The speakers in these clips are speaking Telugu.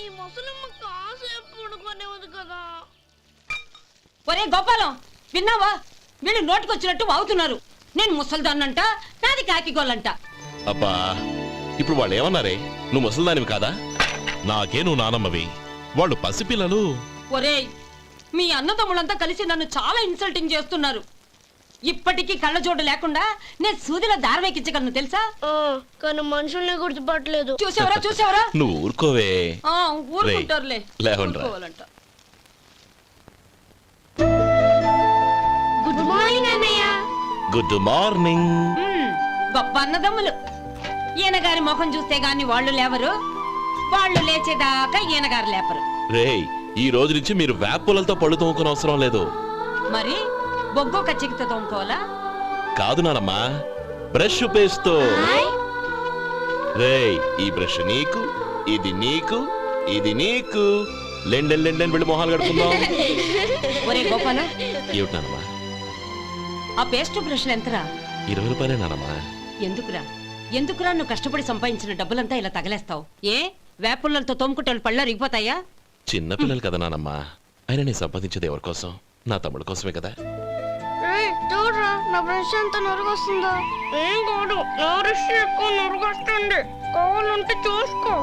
ఈ ముసలమ్మ కాసేపు పడుకోనివ్వదు కదా. ఒరే గోపాలం విన్నావా? వీళ్ళు నోటికొచ్చినట్టు వాగుతున్నారు. నేను ముసల్దాన్నంట నాది కాకిగోళ్ళంట. అబ్బా ఇప్పుడు వాళ్ళు ఏమన్నారే? నువ్వు ముసలిదానివి కాదా? నాకే నువ్వు నానమ్మవి. వాళ్ళు పసిపిల్లలు. ఒరేయ్ మీ అన్నదమ్ములంతా కలిసి నన్ను చాలా ఇన్సల్టింగ్ చేస్తున్నారు. ఇప్పటికీ కళ్ళజోడు లేకుండా నేను సూదిలో దారం ఎక్కించగలను తెలుసా? కానీ మనుషుల్ని గుర్తుపట్టలేదు. చూసావరా చూసావరా? నువ్వు ఊరుకోవే. ఆ, ఊరుకుంటారులే. లేవండ్రా. ఊరుకోవాలంట. గుడ్ మార్నింగ్ అన్నయ్య. Good morning. మ్మ్, గొప్ప అన్నదమ్ములు. ఈయన గారి ముఖం చూస్తే గాని వాళ్ళు లేవరు. వాళ్ళు లేచేదాకా ఈయన గారు లేపరు. రేయ్ ఈ రోజు నుంచి మీరు వేపులతో పళ్ళు తోముకుని అవసరం లేదు. మరి? బొగ్గో కచ్చికితో తోముకోవాలా? కాదు నానమ్మా బ్రష్ పేస్తో రేయ్ ఈ బ్రష్ నీకు ఇది నీకు ఇది నీకు. లెండెన్ లెండెన్ వెళ్ళి మొహాలు కడుకుందాం ఒరే గోపాల. ఏమిటి నానమ్మా? ఆ పేస్ట్ బ్రష్లు ఎంతరా? ఇరవై రూపాయలే నానమ్మా. ఎందుకురా? ఎందుకురా నువ్వు కష్టపడి సంపాదించిన డబ్బులంతా ఇలా తగలేస్తావు? ఏ? వేపుల్లలతో తోముకుంటే పళ్ళ రిగిపోతాయా చిన్న పిల్లలు కదా నానమ్మా. అయినా నేను సంపాదించేది ఎవరి కోసం నా తమ్ముడు కోసమే కదా. నా బ్రష్ ఎంత నొరగొస్తుందో? ఏం కాదు నా బ్రష్ ఎక్కువ నొరగొస్తుంది. కావాలంటే చూసుకో.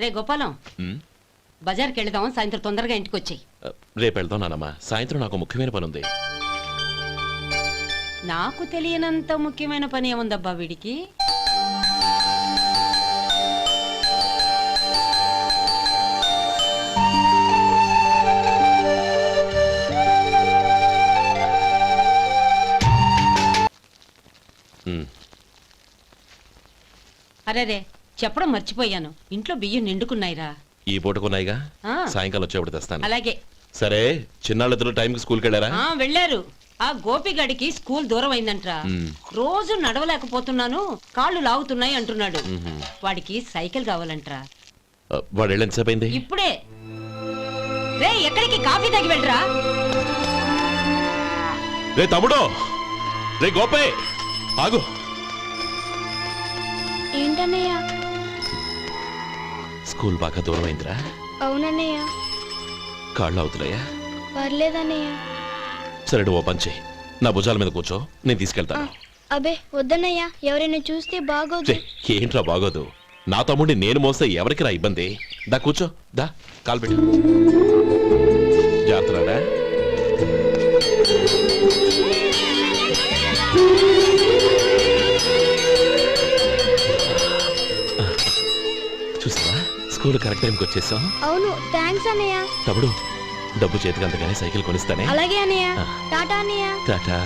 రే గోపాలం. బజార్కి వెళదాం సాయంత్రం తొందరగా ఇంటికి వచ్చాయి రేపు వెళ్దాం నానమ్మా. సాయంత్రం నాకు ముఖ్యమైన పని ఉంది నాకు తెలియనంత ముఖ్యమైన పని ఏముందబ్బా వీడికి? అరే రే చెప్పడం మర్చిపోయాను. ఇంట్లో బియ్యం నిండుకున్నాయిరా. ఈ పూటకున్నాయిగా? ఆ. సాయంకాలం వచ్చేప్పుడు తెస్తాను. అలాగే. సరే చిన్నాళ్ళిద్దరు టైంకి స్కూల్కి వెళ్ళారా? ఆ వెళ్ళారు. ఆ గోపిగడికి స్కూల్ దూరం అయిందంట్రా. రోజు నడవలేకపోతున్నాను. కాళ్ళు లాగుతున్నాయి అంటున్నాడు. వాడికి సైకిల్ కావాలంట్రా. ఆ, వాడు వెళ్ళి ఎంతసేపు అయింది? ఇప్పుడే. రే ఎక్కడికి కాఫీ తాగి వెళ్ళరా? రే తమ్ముడు! రే గోపే! ఆగు. ఏంటన్నయ్య? స్కూల్ బాగా దూరం అయిందిరా అవునన్నయ్య. కాళ్ళు అవుతున్నాయా పర్లేదన్నయ్య. సరే ఓ పని చేయి. నా భుజాల మీద కూర్చో నేను తీసుకెళ్తాను. అబే వద్దన్నయ్య ఎవరైనా చూస్తే బాగోదు. ఛే, ఏంట్రా బాగోదు? నా తమ్ముడిని నేను మోస్తే ఎవరికి రా ఇబ్బంది? దా కూర్చో దా కాలు పెట్టు. స్కూల్ కరెక్ట్ టైంకి వచ్చేసాం అవును థ్యాంక్స్ అన్నయ్య. తమ్ముడు డబ్బు చేతికి అందుకనే సైకిల్ కొనిస్తానే. అలాగే అన్నయ్య. ఆ. టాటా అన్నయ్య. టాటా.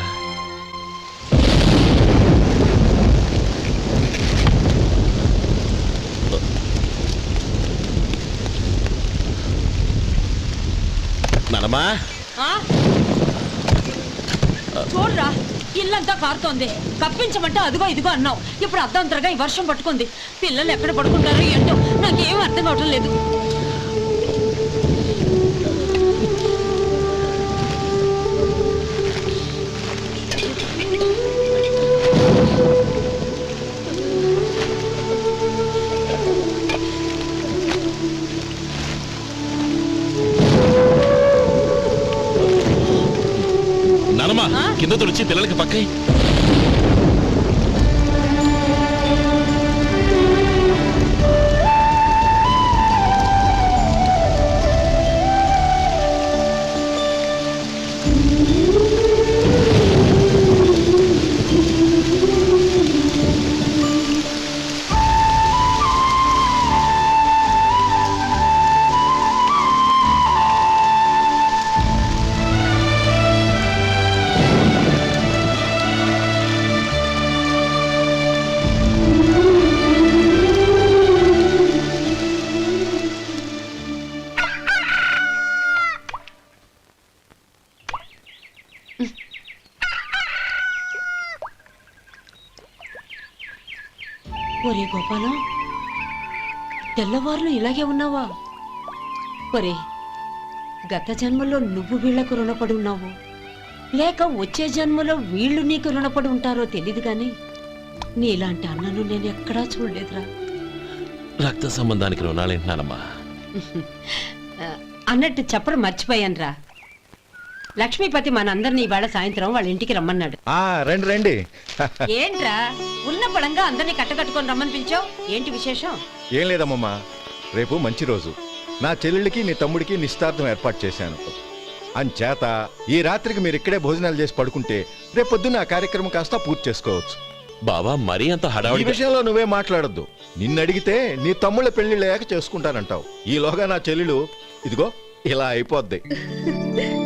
నానమ్మా. ఆ? చూడరా. ఇల్లంతా కారుతోంది. కప్పించమంటే అదిగో ఇదిగో అన్నావు. ఇప్పుడు అర్ధంతరగా ఈ వర్షం పట్టుకుంది. పిల్లలు ఎక్కడ పడుకుంటారు ఏంటో నాకేం అర్థం కావటం లేదు. తుడిచి పిల్లలకి పక్కై తెల్లవారులు ఇలాగే ఉన్నావా? ఒరే గత జన్మలో నువ్వు వీళ్ళకు రుణపడి ఉన్నావు. లేక వచ్చే జన్మలో వీళ్ళు నీకు రుణపడి ఉంటారో తెలియదు గాని నీలాంటి అన్నను నేను ఎక్కడా చూడలేదురా. రక్త సంబంధానికి రుణాలేంటున్నానమ్మా. ఆ, అన్నట్టు చెప్పడం మర్చిపోయానురా. లక్ష్మీపతి మనందరినీ ఇవాళ సాయంత్రం వాళ్ళ ఇంటికి రమ్మన్నాడు. ఆ రండి రండి. ఏంట్రా? ఉన్న పడంగా అందరినీ కట్టకట్టుకొని రమ్మని పిలిచావు? ఏంటి విశేషం? ఏం లేదమ్మమ్మా. రేపు మంచి రోజు. నా చెల్లెళ్ళకి నీ తమ్ముడికి నిశ్చితార్థం ఏర్పాటు చేశాను. అంచేత ఈ రాత్రికి మీరు ఇక్కడే భోజనాలు చేసి పడుకుంటే రేపు పొద్దున్న ఆ కార్యక్రమం కాస్త పూర్తి చేసుకోవచ్చు. బావా మరీ అంత ఈ హడావుడి విషయంలో నువ్వే మాట్లాడొద్దు. నిన్ను అడిగితే నీ తమ్ముళ్ళ పెళ్ళిళ్ళయ్యాక చేసుకుంటానంటావు. ఈలోగా నా చెల్లెలు ఇదిగో ఇలా అయిపోద్ది.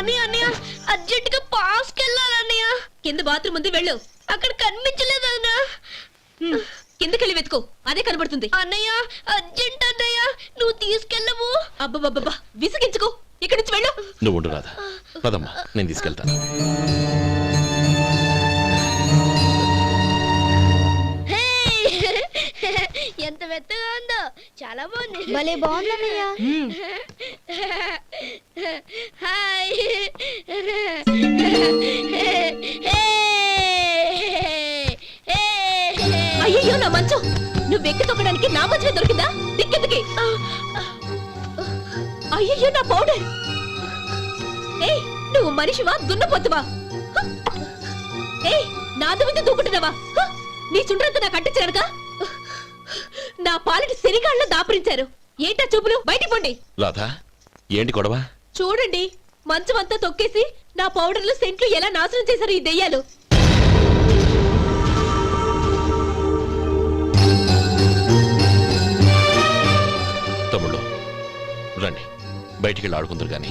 అన్నయ్య అన్నయ్య అర్జెంట్గా పాస్ కెళ్ళాలన్నయ్య కింద బాత్రూమ్ ఉంది వెళ్ళు. అక్కడ కనిపించలేదు అన్నా. కిందకెళ్ళి వెతుకో. అదే కనబడుతుంది. అన్నయ్య అర్జెంట్ అన్నయ్య నువ్వు తీసుకెళ్ళవు. అబ్బబ్బబ్బా విసిగించుకో. ఇక్కడి నుంచి వెళ్ళు. నువ్వు ఉండు రాధా. పదమ్మా నేను తీసుకెళ్తాను. మెత్తగా ఉందో. చాలా బాగుంది. భలే బాగుంది అన్నయ్య. హాయ్. అయ్యో నా మంచం. నువ్వు ఎక్కి తొక్కడానికి నా మంచమే దొరికిందా? దిక్కెందుకి? అయ్యో నా పౌడర్. ఏయ్ నువ్వు మనిషివా? దున్నపోతువా! ఏయ్ నాదు మీద దూకుంటున్నావా! నీ చుండ్రంతా నాకు అంటించారుగా నా పాలిటి శనిగాళ్ళలో దాపురించారు. ఏంటా చూపులు? బయటికి పోండి. రాధా ఏంటి గొడవ? చూడండి మంచం అంతా తొక్కేసి నా పౌడర్లు సెంట్లు ఎలా నాశనం చేశారు ఈ దెయ్యాలు? తమ్ముళ్ళు రండి. బయటికి వెళ్ళి ఆడుకుందరు కానీ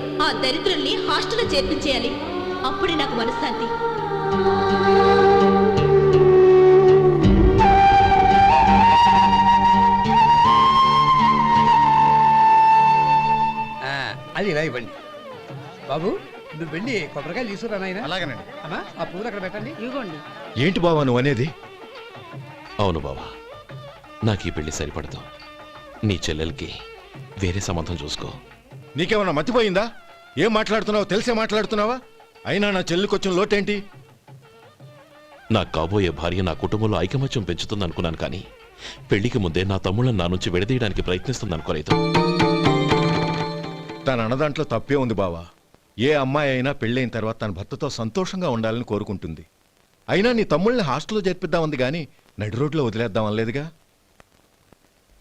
ఆ దరిద్రుల్ని హాస్టల్లో చేర్పించేయాలి. అప్పుడే నాకు మనశ్శాంతి. ఆ, అది ఇలా ఇవ్వండి. బాబు నువ్వు వెళ్ళి కొబ్బరికాయలు తీసుకురా నాయన. అలాగేనండి. అమ్మా ఆ పూలు అక్కడ పెట్టండి. ఇవ్వండి. ఏంటి బావా నువ్వు అనేది? అవును బావా నాకు ఈ పెళ్ళి సరిపడదు. నీ చెల్లెలకి వేరే సంబంధం చూసుకో. నీకేమన్నా మతిపోయిందా? ఏం మాట్లాడుతున్నావో? తెలిసే మాట్లాడుతున్నావా? అయినా నా చెల్లికొచ్చిన లోటేంటి? నా కాబోయే భార్య నా కుటుంబంలో ఐకమత్యం పెంచుతుంది అనుకున్నాను కానీ పెళ్ళికి ముందే నా తమ్ముళ్ళని నా నుంచి విడదీయడానికి ప్రయత్నిస్తుంది అనుకోలేదు తన అన్నదాంట్లో తప్పే ఉంది బావా. ఏ అమ్మాయి అయినా పెళ్ళైన తర్వాత తన భర్తతో సంతోషంగా ఉండాలని కోరుకుంటుంది. అయినా నీ తమ్ముళ్ళని హాస్టల్లో చేర్పిద్దామంది కానీ నడి రోడ్లో వదిలేద్దాం అనలేదుగా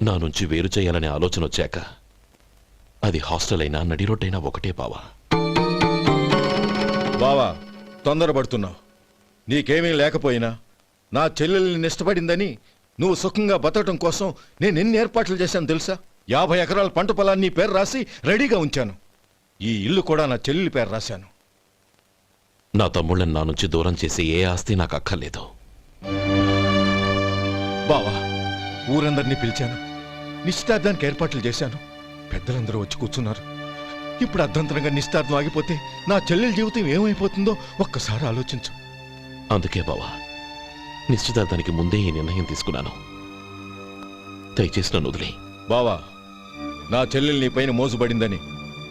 నా నుంచి వేరు చేయాలనే ఆలోచన వచ్చాక అది హాస్టల్ అయినా నడి రోడ్డైనా ఒకటే బావా. బావా తొందరపడుతున్నావు. నీకేమీ లేకపోయినా నా చెల్లెల్ని ఇష్టపడిందని నువ్వు సుఖంగా బతకడం కోసం నేను ఎన్ని ఏర్పాట్లు చేశాను తెలుసా? యాభై ఎకరాల పంట పొలాన్ని పేరు రాసి రెడీగా ఉంచాను. ఈ ఇల్లు కూడా నా చెల్లెలి పేరు రాశాను. నా తమ్ముళ్ళని నా నుంచి దూరం చేసే ఏ ఆస్తి నాకు అక్కర్లేదు. బావా ఊరందరినీ పిలిచాను. నిశ్చితార్థానికి ఏర్పాట్లు చేశాను. పెద్దలందరూ వచ్చి కూర్చున్నారు. ఇప్పుడు అర్ధంతరంగా నిశ్చితార్థం ఆగిపోతే నా చెల్లెల జీవితం ఏమైపోతుందో ఒక్కసారి ఆలోచించు. అందుకే బావా నిశ్చితార్థానికి ముందే ఈ నిర్ణయం తీసుకున్నాను. దయచేసి నన్ను వదిలే బావా నా చెల్లెలు నీ పైన మోసుబడిందని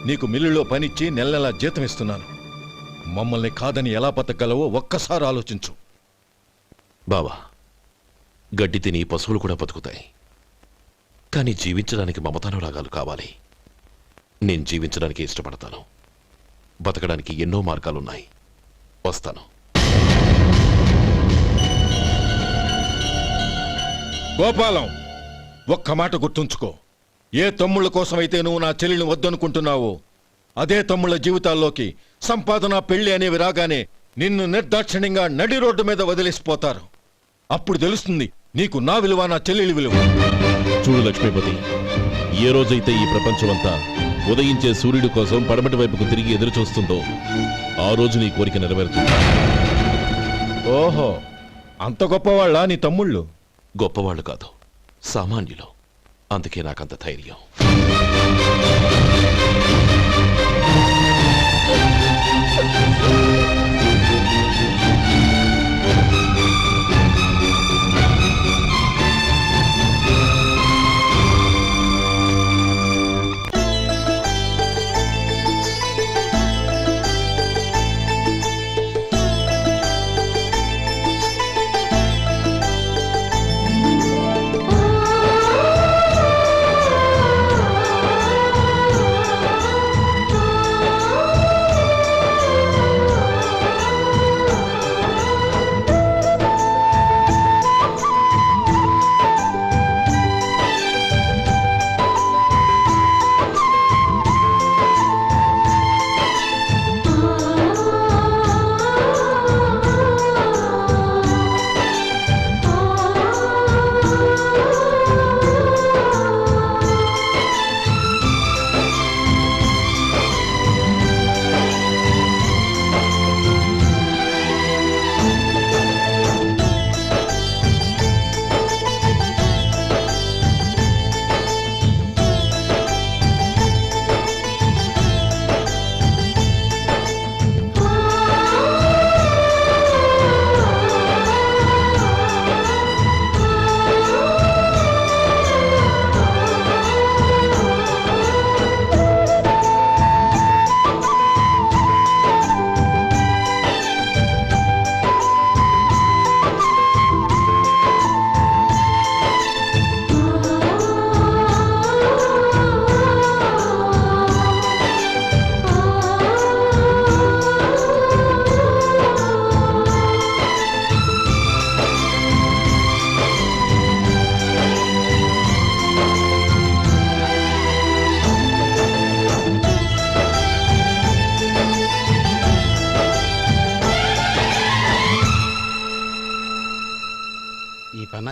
నీకు మిల్లులో పనిచ్చి నెల నెలా జీతం ఇస్తున్నాను. మమ్మల్ని కాదని ఎలా బతకగలవో ఒక్కసారి ఆలోచించు. బావా గడ్డి తిని పశువులు కూడా బతుకుతాయి. కానీ జీవించడానికి మమతానురాగాలు కావాలి. నేను జీవించడానికి ఇష్టపడతాను. బతకడానికి ఎన్నో మార్గాలున్నాయి. వస్తాను. గోపాలం ఒక్క మాట గుర్తుంచుకో. ఏ తమ్ముళ్ళ కోసమైతే నువ్వు నా చెల్లిని వద్దనుకుంటున్నావో అదే తమ్ముళ్ళ జీవితాల్లోకి సంపాదన పెళ్ళి అనేవి రాగానే నిన్ను నిర్దాక్షిణ్యంగా నడి రోడ్డు మీద వదిలేసిపోతారు. అప్పుడు తెలుస్తుంది నీకు నా విలువ నా చెల్లెలి విలువ. చూడు లక్ష్మీపతి ఏ రోజైతే ఈ ప్రపంచమంతా ఉదయించే సూర్యుడి కోసం పడమటి వైపుకు తిరిగి ఎదురు చూస్తుందో ఆ రోజు నీ కోరిక నెరవేరుతుంది. ఓహో అంత గొప్పవాళ్ళ నీ తమ్ముళ్ళు? గొప్పవాళ్ళు కాదు సామాన్యులు. అందుకే నాకంత ధైర్యం. ఈ పన్నా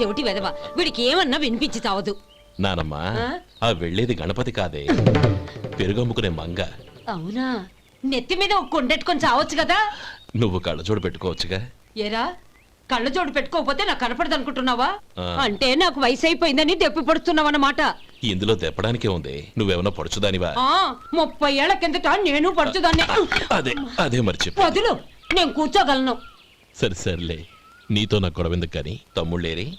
చెవిటి వెదవ. వీడికి ఏమన్నా వినిపించి చావదు నానమ్మా ఆ? వెళ్ళేది గణపతి కాదే. పెరుగమ్ముకునే మంగ. అవునా? నెత్తి మీద ఒక కొండెట్టుకొని చావచ్చు కదా? నువ్వు కళ్ళజోడు పెట్టుకోవచ్చుగా. ఏరా? కళ్ళజోడు పెట్టుకోకపోతే నాకు కనపడదు అనుకుంటున్నావా. అంటే నాకు వయసు అయిపోయిందని దెప్పి పడుతున్నావన్నమాట. ఇందులో దెప్పడానికే ఉంది. నువ్వేమన్నా పొడుచుదానివా? ముప్పై ఏళ్ళ కిందట నేను పడుతుందాన్ని అదే అదే మరి చెప్పు. వదులు నేను కూర్చోగలను. సరే సర్లే. నీతో నాకు గొడవ ఎందుకు కానీ? తమ్ముళ్ళేరి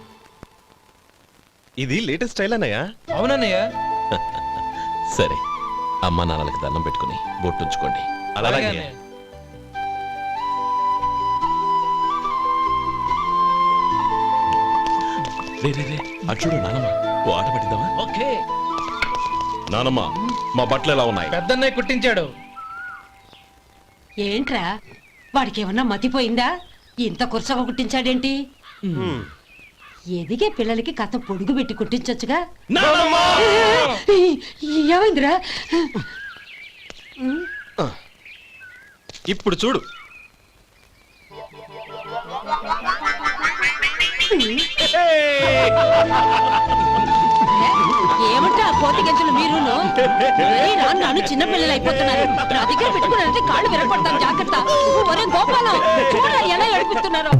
ఇది లేటెస్ట్ స్టైల్ అన్నయ్య. అవునన్నయ్య. సరే అమ్మా నాన్నలకి దండం పెట్టుకుని బొట్టుంచుకోండి అలాగే అలాగే అన్నయ్య. రే రే రే అటు చూడు నానమ్మ ఓ ఆట పట్టిద్దామా? ఓకే. నానమ్మ మా బట్టలు ఎలా ఉన్నాయి? పెద్దన్నయ్య కుట్టించాడు. ఏంట్రా వాడికి ఏమన్నా మతిపోయిందా? ఇంత కురసగా కుట్టించాడేంటి? ఎదిగే పిల్లలకి కథ పొడుగు పెట్టి కుట్టించొచ్చుగా. ఏమైందిరా? ఇప్పుడు చూడు. ఏమంటే ఆ కోతి గంజలు మీరును? ఒరేయ్ రా, నాను చిన్న పిల్లలు అయిపోతున్నారు. నా దగ్గర పెట్టుకున్నారంటే కాళ్ళు విరగొడతాను జాగ్రత్త. గోపాలం ఎలా ఏడిపిస్తున్నారో.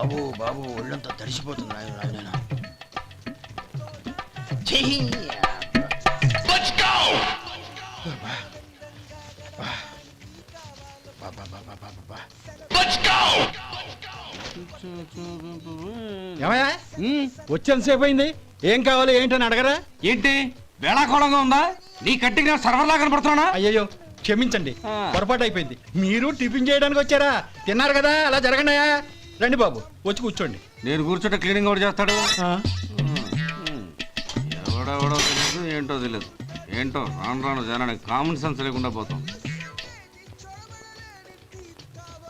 బాబు బాబు ఒళ్ళంతా తడిసిపోతుంది. ఏమయ్యా? వచ్చేంత సేపు అయింది. ఏం కావాలి ఏంటని అడగరా? ఏంటి? వేళాకోళంగా ఉందా? నీ కట్టిన సర్వర్లా కనపడుతున్నా అయ్యయ్యో క్షమించండి. పొరపాటు అయిపోయింది. మీరు టిఫిన్ చేయడానికి వచ్చారా? తిన్నారు కదా అలా జరగండియా రండి బాబు వచ్చి కూర్చోండి. నేను కూర్చుంటే క్లీనింగ్ కూడా చేస్తాడు? ఎవడెవడో తెలియదు ఏంటో తెలియదు ఏంటో రాను రాను జనానికి కామన్ సెన్స్ లేకుండా పోతాం.